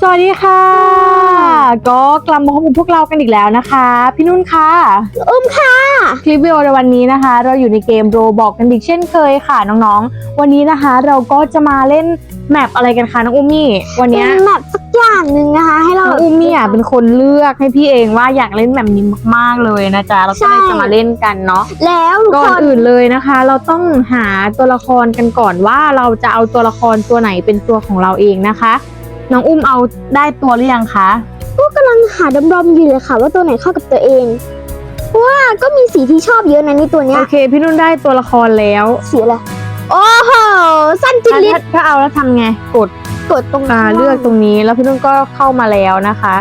สวัสดีค่ะ ก็กลับมาพบกับพวกเรากันอีกแล้วนะคะ พี่นุ่นค่ะ อุ้มค่ะ คลิปวิดีโอในวันนี้นะคะ เราอยู่ในเกมโรบอกกันอีกเช่นเคยค่ะน้องๆ วันนี้นะคะเราก็จะมาเล่นแมปอะไรกันคะน้องอุมมี่ วันเป็เนี้ยนแบบสักอย่างหนึ่งนะคะ ให้เรา น้องอุมมี่อะเป็นคนเลือกให้พี่เองว่าอยากเล่นแบบนี้มากๆเลยนะจ๊ะเราก็เลยใช่ จะมาเล่นกันเนาะ แล้วทุกก่อนคนอื่นเลยนะคะ เราต้องหาตัวละครกันก่อนว่าเราจะเอาตัวละครตัวไหนเป็นตัวของเราเองนะคะ น้องอุ้มเอาได้ตัวหรือยังคะ ก็กำลังหาดำๆอยู่เลยค่ะ ว่าตัวไหนเข้ากับตัวเองเพราะว่าก็มีสีที่ชอบเยอะนะในตัวเนี้โอยเค พี่นุ่นได้ตัวละครแล้วสีอะไรโอ้โหสั้นจิถ้าลิถ้าถ้าเอาแล้วทำไงกดกดตรงอ่าเลือกตรงนี้แล้วพี่นุ่นก็เข้ามาแล้วนะคะ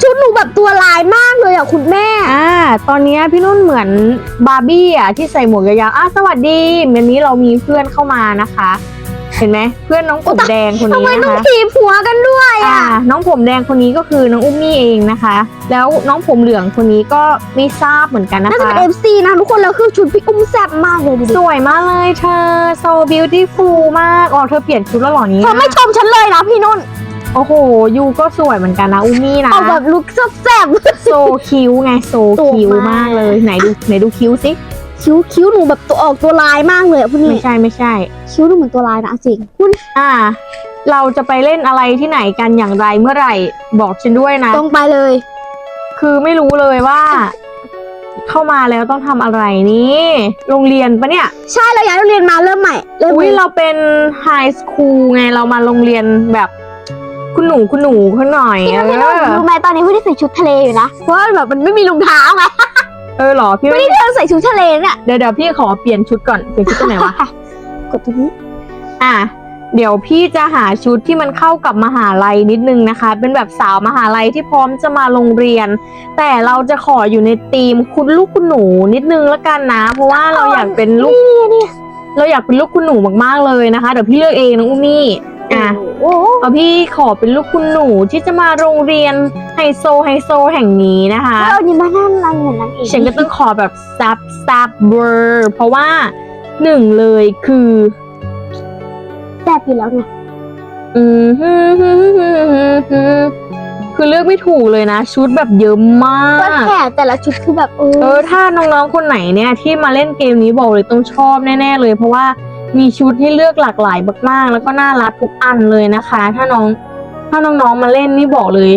ชุดหนูแบบตัวลายมากเลยอะคุณแม่ อ่า ตอนนี้พี่นุ่นเหมือนบาร์บี้อะที่ใส่หมวกยาวๆอะสวัสดีวันนี้เรามีเพื่อนเข้ามานะคะ เห็นไหมเพื่อนน้องผมแดงคนทำนี้ไมนะต้องคะถีบหัวกันด้วยอ่า อะ น้องผมแดงคนนี้ก็คือน้องอุ้มมี่เองนะคะ แล้วน้องผมเหลืองคนนี้ก็ไม่ทราบเหมือนกันนะน่าจะคะเป็น FC นะทุกคน แล้วคือชุดพี่อุ้มแซ่บมากเลยดูดิสวยมากเลยเธอ so beautiful มากอ๋อเธอเปลี่ยนชุดแล้วเหรอนี้เธอไม่ชมฉันเลยนะพี่นุ่นโอ้โหยูก็สวยเหมือนกันนะอุ้มมี่นะ เอาแบบลุคแซ่บ โซคิ้วไงโซตัวคิ้วมากมากเลย ไหนดูไหนดูคิ้วสิๆ คิ้วคิ้วหนูแบบตัวออกตัวลายมากเลยอะคุณไม่นี่ใช่ไม่ใช่ คิ้วดูเหมือนตัวลายนะจริงคุณอ่า เราจะไปเล่นอะไรที่ไหนกันอย่างไรเมื่อไหร่บอกฉันด้วยนะ ตรงไปเลยคือไม่รู้เลยว่า เข้ามาแล้วต้องทำอะไรนี่โรงเรียนปะเนี่ย ใช่เราย้ายโรงเรียนมาเริ่มใหม่เริ่มอุ้ยใหม่เราเป็นไฮสคูลไงเรามาโรงเรียนแบบคุณหนูคุณหนูเขาหน่อยพี่เอนุ่นพี่นุ่นอรู้ไหมตอนนี้พี่ได้ใส่ชุดทะเลอยู่นะเพราะว่าแบบมันไม่มีรองเท้าไง เออเหรอพี่ไม่ไม่ได้เดินใส่ชุดทะเลเนี่ยเดี๋ยวเดี๋ยวพี่ขอเปลี่ยนชุดก่อนเปลี่ยนชุดตรงไหนวะ กดตรงนี้ อะ เดี๋ยวพี่จะหาชุดที่มันเข้ากับมหาลัยนิดนึงนะคะ เป็นแบบสาวมหาลัยที่พร้อมจะมาโรงเรียน แต่เราจะขออยู่ในธีมคุณลูกคุณหนูนิดนึงละกันนะ เพราะว่าเราอยากเป็นลูกนี่นี่เราอยากเป็นลูกคุณหนูมากๆเลยนะคะ เดี๋ยวพี่เลือกเองน้องอุ้มมี่ อะโอ้โหเอาพี่ขอเป็นลูกคุณหนูที่จะมาโรงเรียนไฮโซไฮโซแห่งนี้นะคะเอานี่มานั่นนั่นอย่างนั้นเองฉันก็ต้องขอแบบซับซับเวอร์เพราะว่าหนึ่งเลยคือแซ่บอยู่แล้วไงอืมฮึ่มฮึ่มฮึ่มฮึ่มฮึ่มคือเลือกไม่ถูกเลยนะ ชุดแบบเยอะมาก็กแค่แต่ละชุดคือแบบเอเอออถ้าน้องๆคนไหนเนี่ยที่มาเล่นเกมนี้บอกเลยต้องชอบแน่ๆเลย เพราะว่า มีชุดให้เลือกหลากหลายมากๆ แล้วก็น่ารักทุกอันเลยนะคะ ถ้าน้อง ถ้าน้องๆมาเล่นนี่บอกเลย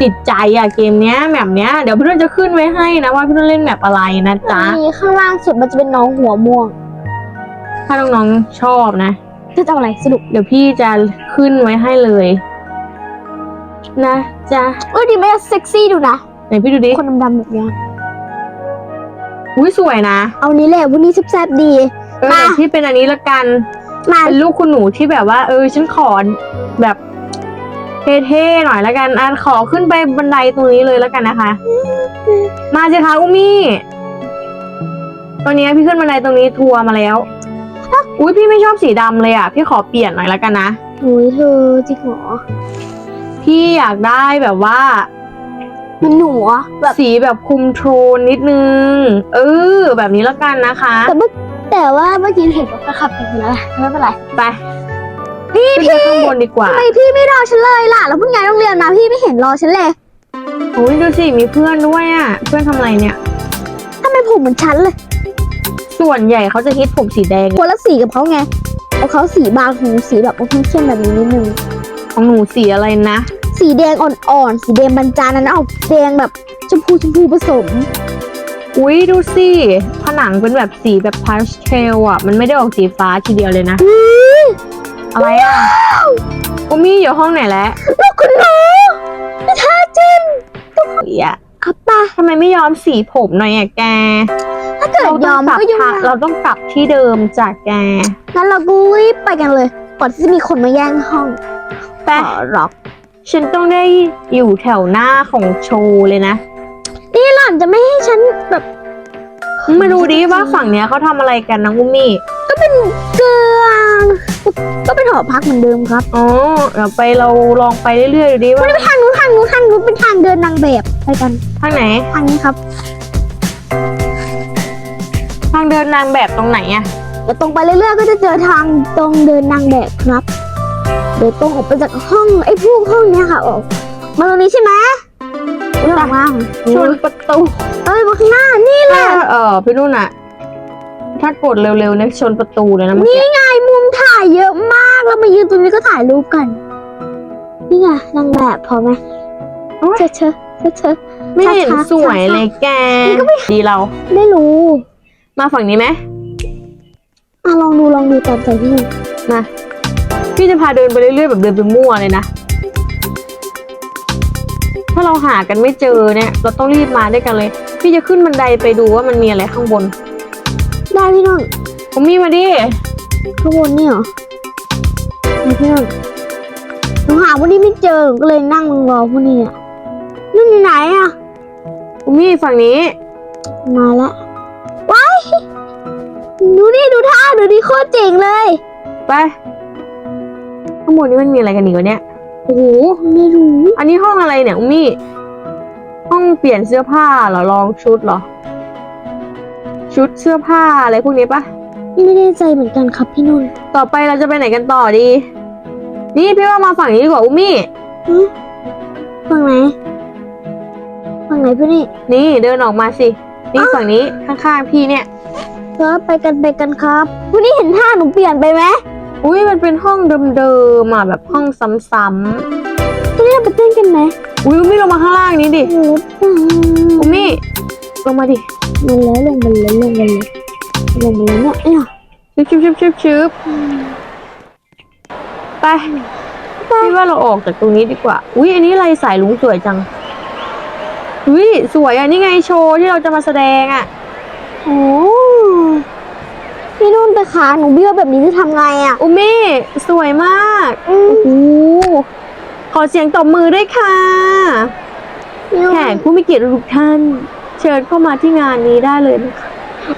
ติดใจอะเกมเนี้ยแบบเนี้ยเดี๋ยวพี่นุ่นจะขึ้นไว้ให้นะว่าพี่นุ่นเล่นแบบอะไรนะจ๊ะมีข้างล่างสุดมันจะเป็นน้องหัวม่วง ถ้าน้องๆชอบนะจะเอาอะไรสรุปเดี๋ยวพี่จะขึ้นไว้ให้เลย นะจ๊ะเออดีไหมเซ็กซี่ดูนะไหนพี่ดูดิคนดำๆแบบเนี้ยอุ้ยสวยนะ เอานี้แหละวันนี้แซ่บๆดี เออมา แต่พี่เป็นอันนี้ละกัน มาเป็นลูกคุณหนูที่แบบว่า เออ ฉันขอแบบเท่ๆหน่อยละกันอันขอขึ้นไปบันไดตรงนี้เลยละกันนะคะ มาสิคะอุ้มมี่ตอนนี้พี่ขึ้นบันไดตรงนี้ทัวร์มาแล้ว อุ้ยพี่ไม่ชอบสีดำเลยอะ พี่ขอเปลี่ยนหน่อยละกันนะ โอ้ยเธอจริงเหรอพี่อยากได้แบบว่า มันหนูอะแบบสีแบบคุมโทนนิดนึง เออ แบบนี้ละกันนะคะ แต่เมื่อ แต่ว่าเมื่อกี้เห็นรถขับไปแล้วแหละไม่เป็นไรไปพี่ขึ้นพี่ไปข้างบนดีกว่าทำไมพี่ไม่รอฉันเลยล่ะ แล้วเพิ่งย้ายโรงเรียนมาพี่ไม่เห็นรอฉันเลยโอ้ยดูสิมีเพื่อนด้วยอะ เพื่อนทำอะไรเนี่ย ทำไมผมเหมือนฉันเลยส่วนใหญ่เขาจะฮิตผมสีแดงคนละสีกับเขาไงเอาเขาสีบางหูสีแบบเข้มๆแบบนี้นิดนึง ของหนูสีอะไรนะ สีแดงอ่อนๆ สีแดงบรรจานั้นออกแดงแบบชมพูชมพูผสม อุ้ยดูสิ ผนังเป็นแบบสีแบบพาสเทลอะ มันไม่ได้ออกสีฟ้าทีเดียวเลยนะ อะไรอะอุมี่อยู่ห้องไหนแล้วลูกคุณหนูไม่ท่าจิ้มสีอะครับป้าทำไมไม่ยอมสีผมหน่อยอะแก ถ้าเกิดเรายต้อองมกลับก็ยุ่งทางเราต้องกลับที่เดิมจากแก งั้นเราก็รีบไปกันเลย ก่อนที่จะมีคนมาแย่งห้องไปขอร็อก ฉันต้องได้อยู่แถวหน้าของโชว์เลยนะ นี่หล่อนจะไม่ให้ฉันแบบมาดูดิว่าฝั่งเนี้ยเขาทำอะไรกันนะอุมี่ก็เป็นเกลือก็เป็นหอพักเหมือนเดิมครับอ๋อเดี๋ยวไปเราลองไปเรื่อยๆดูดิว่าทางนู้นทางนู้นทางนู้นเป็นทางเดินนางแบบไปกันทางไหน ทางนี้ครับ ทางเดินนางแบบตรงไหนอะเดี๋ยวตรงไปเรื่อยๆก็จะเจอทางตรงเดินนางแบบครับอเดี๋ยวตรงออกไปจากห้องไอ้พวกห้องเนี้ยค่ะออกมาตรงนี้ใช่ไหม เดินอกมาชนประตูเอ้ยมาข้างหน้านี่แหละเออพี่นุ่นอะถ้ากดเร็วๆเนี่ยชนประตูเลยนะเมื่อนี่กี้ไงมุมถ่ายเยอะมากแล้วมายืนตรงนี้ก็ถ่ายรูปกัน นี่ไงนางแบบพอไหมเชอะเชอะเชอะเชอะ ไม่เห็นสวยเลยแกดีเรา ไม่รู้มาฝั่งนี้ไหมอะลองดูลองดูตามใจพี่มาพี่จะพาเดินไปเรื่อยๆแบบเดินไปมั่วเลยนะ ถ้าเราหากันไม่เจอเนี่ย เราต้องรีบมาด้วยกันเลย พี่จะขึ้นบันไดไปดูว่ามันมีอะไรข้างบน ได้พี่นุ่นผมมีมาดิข้างบนนี่เหรอไหนพี่นุ่นหนูหาพวกนี้ไม่เจอหนูก็เลยนั่งรอพวกนี้อะนุ่นอยู่ไหนอะผมมีฝั่งนี้ มาละว้ายดูนี่ดูท่าดูดิโคตรเจ๋งเลย ไปข้างบนนี้มันมีอะไรกันอีกวะเนี่ย โอ้โหไม่รู้อันนี้ห้องอะไรเนี่ยอุ้มมี่ห้องเปลี่ยนเสื้อผ้าเหรอลองชุดเหรอ ชุดเสื้อผ้าอะไรพวกนี้ปะไม่แน่ใจเหมือนกันครับพี่นุ่นต่อไปเราจะไปไหนกันต่อดี นี่พี่ว่ามาฝั่งนี้ดีกว่าอุ้มมี่หึฝั่งไหนฝั่งไหนพี่นี่นี่เดินออกมาสิ นี่ฝั่งนี้ข้างๆพี่เนี่ย ครับไปกันไปกันครับวันนี้เห็นท่าหนูเปลี่ยนไปไหม อุ้ยมันเป็นห้องเดิมๆอะแบบห้องซ้ำตอนนี้เราไปเต้นกันไหมๆอุ้ยอุ้มมี่ลงมาข้างล่างนี้ดิโอ้โหอุ้มมี่ลงมาดิมาแล้วลงมาแล้วลงมาแล้วลงมาแล้วเนี่ยเนี่ยชึบชึบชึบชึบชึบไปพี่ว่าเราออกจากตรงนี้ดีกว่า อุ้ยอันนี้อะไรสายลุงสวยจังอุ้ยสวยอะนี่ไงโชว์ที่เราจะมาแสดงอะ โอ้ พี่นุ่นแต่ขาหนูเบี้ยวแบบนี้จะทำไงอะ อุมี่สวยมากอืมโอ้โหขอเสียงตบมือด้วยค่ะพี่นุ่นแขกผู้มีเกียรติทุกท่าน เชิญเข้ามาที่งานนี้ได้เลยนะคะ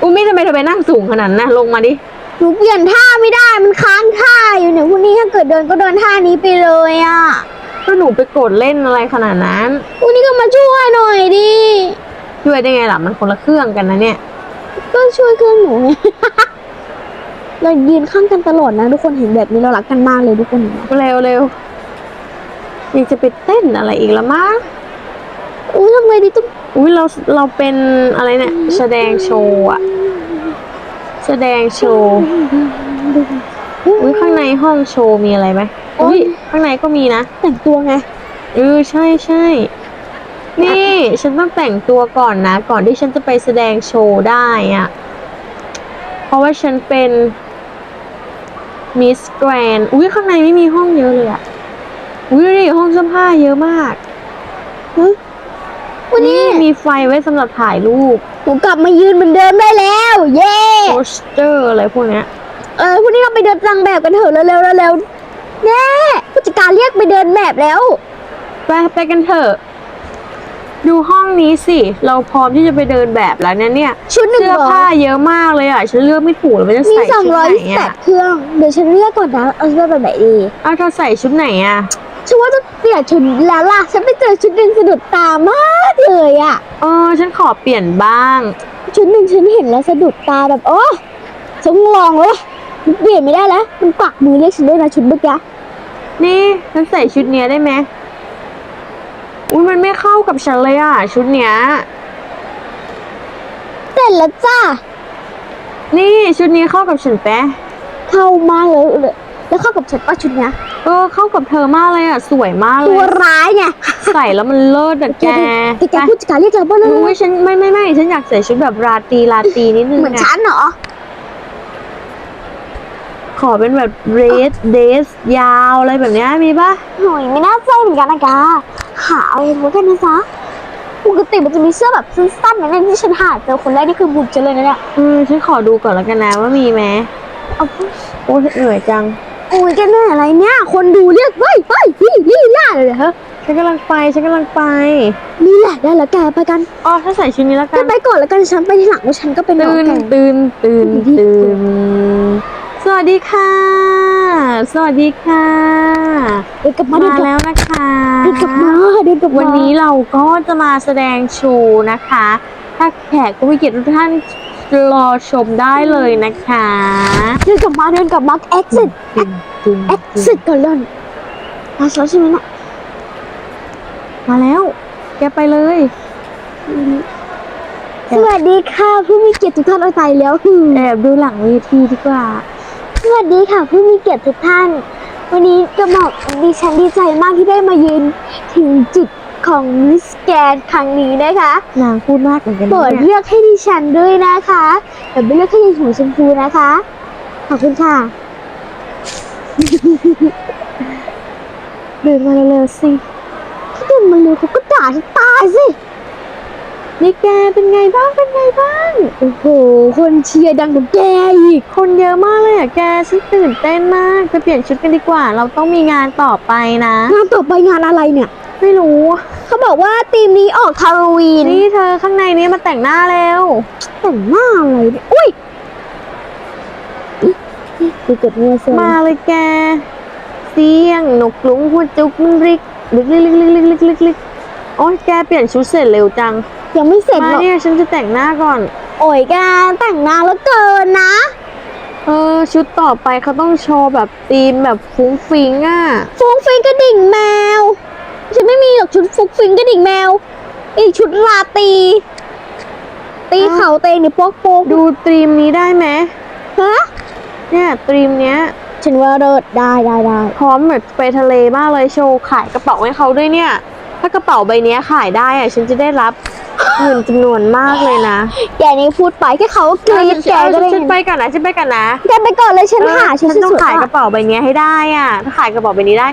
อุมี่ทำไมเธอไปนั่งสูงขนาดนั้นนะลงมาดิหนูเปลี่ยนท่าไม่ได้มันค้างท่าอยู่เนี่ยพรุ่งนี้ถ้าเกิดเดินก็เดินท่านี้ไปเลยอะก็หนูไปกดเล่นอะไรขนาดนั้นพรุ่งนี้ก็มาช่วยหน่อยดิช่วยได้ไงล่ะมันคนละเครื่องกันนะเนี่ย ก็ช่วยเครื่องหนูไง เรายืนข้างกันตลอดนะ ทุกคนเห็นแบบนี้เรารักกันมากเลยทุกคนเห็นไหมเร็วเร็วยังจะไปเต้นอะไรอีกละมั้งอุ้ยทำไงดีต้องอุ้ยเราเราเป็นอะไรเนี่ยแสดงโชว์อะแสดงโชว์อุ้ยข้างในห้องโชว์มีอะไรไหมอุ้ยข้างในก็มีนะแต่งตัวไงเออใช่ใช่นี่ฉันต้องแต่งตัวก่อนนะ ก่อนที่ฉันจะไปแสดงโชว์ได้อะเพราะว่าฉันเป็น มิสแกรนอุ้ยข้างในไม่มีห้องเยอะเลยอะอุ้ยนี่ห้องเสื้อผ้าเยอะมากวันนี้มีไฟไว้สำหรับถ่ายรูปหนูกลับมายืนเหมือนเดิมได้แล้ว เย้โปสเตอร์อะไรพวกเนี้ย เออพรุ่งนี้เราไปเดินนางแบบกันเถอะเร็วๆเร็วๆแน่ผู้จัดการเรียกไปเดินแบบแล้ว ไปไปกันเถอะ ดูห้องนี้สิ เราพร้อมที่จะไปเดินแบบแล้วเนี่ยเนี่ย ชุดหนึ่งเสื้อร้อผ้ายเยอะมากเลยอะ ฉันเลือกไม่ถูกเลยว่าจะมีใส่สองชุดร้อยไหนแปอะดเครื่อง เดี๋ยวฉันเลือกก่อนนะ เอาเสื้อแบบไหนดีอ้าวเธอใส่ชุดไหนอะ ฉันว่าจะเปลี่ยนชุดแล้วล่ะ ฉันไปเจอชุดหนึ่งสะดุดตามากเลยอะเออ ฉันขอเปลี่ยนบ้าง ชุดหนึ่งฉันเห็นแล้วสะดุดตาแบบโอ้ฉันลองแล้ววะมันเปลี่ยนไม่ได้แล้ว มันปักมือเรียกฉันด้วยนะชุดเมื่อกี้ นี่ฉันใส่ชุดเนี้ยได้ไหมอุ้ยมันไม่ เข้ากับฉันเลยอะ ชุดเนี้ย เสร็จแล้วจ้านี่ชุดนี้เข้ากับฉันแปะเข้ามากเลยเลยแล้วเข้ากับฉันป้าชุดเนี้ยเออเข้ากับเธอมากเลยอะ สวยมากเลตัวย ร้ายไงใส่แล้วมันเลิศอะแกแต่แกผู้จัดการเรียกเราว่าเลยอุ้ยฉันไม่ไม่ไม่ฉันอยากใส่ชุดแบบราตรีราตรีนิดนึงเหมือนอะฉันเหรอขอเป็นแบบเรสเดสยาวอะไรแบบเนี้ยมีปะหน่อยไม่น่าใจเหมือนกันนะกา หาเอาเองแล้วกันนะจ๊ะปกติมันจะมีเสื้อแบบสั้นๆนะเนี่ยที่ฉันหาเจอคนแรกนี่คือบุกฉันเลยนะเนี่ยอืมฉันขอดูก่อนแล้วกันนะว่ามีไหมเอาโอ้เหนื่อยจังโอ้ยแกเหนื่อยอะไรเนี่ย คนดูเรียกเฮ้ยเฮ้ยนี่นี่ล่าเลยเหรอฮะฉันกำลังไปฉันกำลังไปนี่แหละได้แล้วแกไปกันอ๋อถ้าใส่ชุดนี้แล้วแกกันไปก่อนแล้วกันฉันไปทีหลังว่าฉันก็เป็นน้องตื่นแกตื่นตื่นตื่นสวัสดีค่ะ สวัสดีค่ะเดินกลับมาเดินมากลับแล้วนะคะเดินกลับมาเดินกลับมาวันนี้เราก็จะมาแสดงโชว์นะคะ ถ้าแขกผู้มีเกียรติทุกท่านรอชมได้เลยนะคะเดินกลับมาเดินกลับมา exit exit ก่อนเลยมาแล้วใช่ไหมน่ะมาแล้ว แกไปเลย สวัสดีค่ะผู้มีเกียรติทุกท่านเอาใจแล้วคือแอบดูหลังเวทีดีกว่าส วัสดีค่ะผู้มีเกียรติทุกท่าน วันนี้กระหม่อมดิฉันดีใจมากที่ได้มายืนถึงจุดของมิสแกนครั้งนี้นะคะนางพูดมากเหมือนกันโปรนะดเนี่ยเลือกให้ดิฉันด้วยนะคะแต่ไม่เลือกให้ดิฉันหัวชมพูนะคะ ขอบคุณค่ะ เดินมาเร็วๆสิถ้าเดินมาเร็วเขาก็ด่าฉันตายสิ นี่แกเป็นไงบ้างเป็นไงบ้างโอ้โห คนเชียร์ดังกว่าแกอีก คนเยอะมากเลยอะแกฉันตื่นเต้นมากไปเปลี่ยนชุดกันดีกว่า เราต้องมีงานต่อไปนะ งานต่อไปงานอะไรเนี่ย ไม่รู้ เขาบอกว่าทีมนี้ออกฮาโลวีนนี่เธอข้างในนี้มาแต่งหน้าแล้วแต่งหน้าอะไรเนี่ยอุ้ยกูเกิดมัวเซมาเลยแก เสียงนกกลุ้งหัวจุกมึงริกลิกลิกลิกลิกลิกลิกโอ้ยแกเปลี่ยนชุดเสร็จเร็วจัง ยังไม่เสร็จมาหรอกเนี่ยฉันจะแต่งหน้าก่อน โอ้ยแกแต่งหน้าแล้วเกินนะ เออ ชุดต่อไปเขาต้องโชว์แบบธีมแบบฟุ้งฟิงอะ ฟุงฟิงกระดิ่งแมว ฉันไม่มีหรอกชุดฟุงฟิงกระดิ่งแมว อีกชุดราตรีตีอ้าวเขาเตงเนี่ยโป๊กโป๊กดูธีมนี้ได้ไหมฮะ เนี่ยธีมเนี้ย ฉันว่าเลิศได้ได้ได้พร้อมแบบไปทะเลมากเลยโชว์ขายกระเป๋าให้เขาด้วยเนี่ย ถ้ากระเป๋าใบเนี้ยขายได้อะฉันจะได้รับ เงินจำนวนมากเลยนะแกนี่พูดไปแค่เขาก็กรี๊ดแกก็ได้ฉันไปก่อนนะฉันไปก่อนนะแกไปก่อนเลยฉันหาชุดฉันต้องสวยๆขายกระเป๋าใบเนี้ยให้ได้อะถ้าขายกระเป๋าใบนี้ได้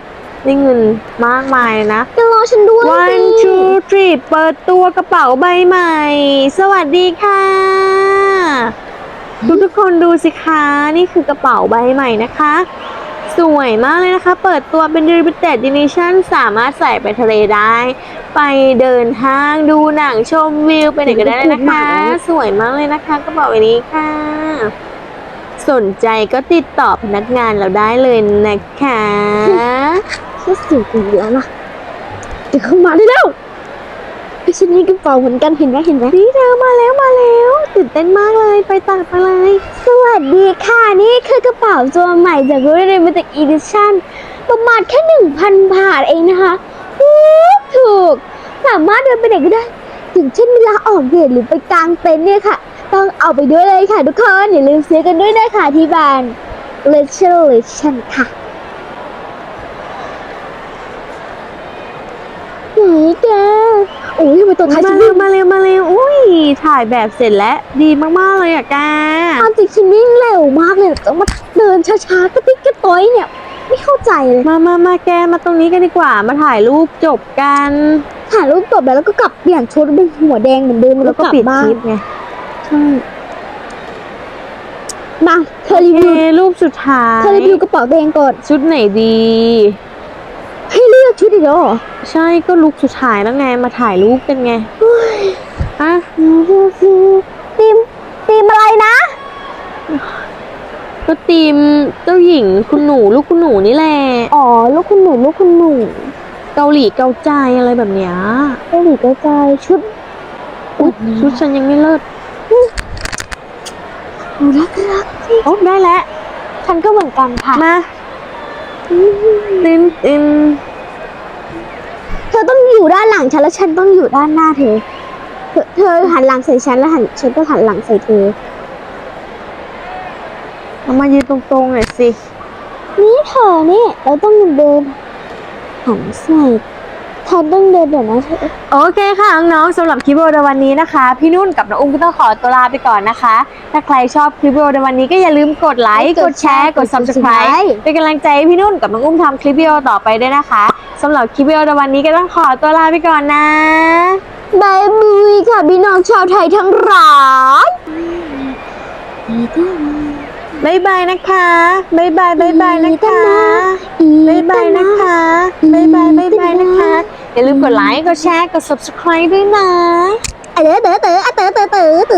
ได้เงินมากมายเลยนะแกรอฉันด้วย one สิ two three เปิดตัวกระเป๋าใบใหม่ สวัสดีค่ะทุกทุกๆคนดูสิคะนี่คือกระเป๋าใบใหม่นะคะ สวยมากเลยนะคะ เปิดตัวเป็น limited edition สามารถใส่ไปทะเลได้ ไปเดินห้างดูหนังชมวิว ไปไหนก็ได้เลยนะคะ สวยมากเลยนะคะกระเป๋าใบนี้ค่ะ สนใจก็ติดต่อพนักงานเราได้เลยนะคะฉันสวยอีกแล้วนะเดี๋ยวเข้ามาได้แล้วไอ้ฉันนี่กระเป๋าเหมือนกันเห็นไหมเห็นไหมนี่เธอมาแล้วมาแล้ว ตื่นเต้นมากเลยไปตัดไปเลย สวัสดีค่ะ นี่คือกระเป๋าตัวใหม่จาก r ู d เ m ม t ติ c Edition ประมาณแค่หนึ่งพันบาทเองนะคะ ถูกถูก สามารถเดินไปไหนก็ได้ถึงเช่นเวลาออกเดทหรือไปกลางเต็นท์เนี่ยค่ะ ต้องเอาไปด้วยเลยค่ะทุกคน อย่าลืมซื้อกันด้วยนะคะที่บ้าน l e t e r a t i o n ค่ะไหนแกโอ้ยทำไมตัวท้ายมาฉันเร็วิ่วงมาเร็วมาเร็วอุ้ยถ่ายแบบเสร็จแล้วดีมากๆเลยอะแกความจริงฉันวิ่งเร็วมากเลยแต่ว่าเดินช้าๆกระติ๊กกระต้อยเนี่ย ไม่เข้าใจเลยมามามาแกมาตรงนี้กันดีกว่ามาถ่ายรูปจบกันถ่ายรูปจบแล้วแล้วก็กลับเปลี่ยนชุดเป็นหัวแดงเหมือนเดิมแล้วก็ลับปิดบ้าคนลิปไงใช่มาเธอรีเอวิวรูปสุดท้ายเธอรีวิวกระเป๋าตัวเองก่อนชุดไหนดีให้เลือ กชุดอีกแล้วเหรอใช่ก็ลุกสุดท้ายแล้วไงมาถ่ายรูปกันไงอะทีมทีมอะไรนะ ก็ทีมเจ้าหญิงคุณหนูลูกคุณหนูนี่แหละอ๋อลูกคุณหนูลูกคุณหนู เกาหลีเกาใจอะไรแบบเนี้ยเกาหลีกระจายชุดอุ๊ยชุดฉันยังไม่เลิศหนูรักรักโอ้ได้แล้วฉันก็เหมือนกันค่ะมาตินตินเธ อต้องอยู่ด้านหลังฉันแล้วฉันต้องอยู่ด้านหน้าเธอเธอ เธอหันหลังใส่ฉันแล้วหันฉันก็หันหลังใส่เธอเอามายืนตรงๆหน่อยสิ นี่เธอนี่เราต้องเดินหันใส่ เธอต้องเดินแบบนั้นเธอโอเคค่ะน้องๆสำหรับคลิปวิดีโอในวันนี้นะคะ พี่นุ่นกับน้องอุ้มก็ต้องขอตัวลาไปก่อนนะคะ ถ้าใครชอบคลิปวิดีโอในวันนี้ก็อย่าลืมกดไลค์กดแชร์กด subscribe เป็นกำลังใจให้พี่นุ่นกับน้องอุ้มทำคลิปวิดีโอต่อไปด้วยนะคะสำหรับคลิปวิดีโอในวันนี้ก็ต้องขอตัวลาไปก่อนนะบายบุยค่ะพี่น้องชาวไทยทั้งหลายบ๊ายบายนะคะบ๊ายบายบ๊ายบายนะคะบ๊ายบายนะคะบ๊ายบายบ๊ายบายนะคะ อย่าลืมกดไลค์ กดแชร์ กด subscribe ด้วยนะ เต๋อเต๋อเต๋อเต๋อเต๋อเต๋อ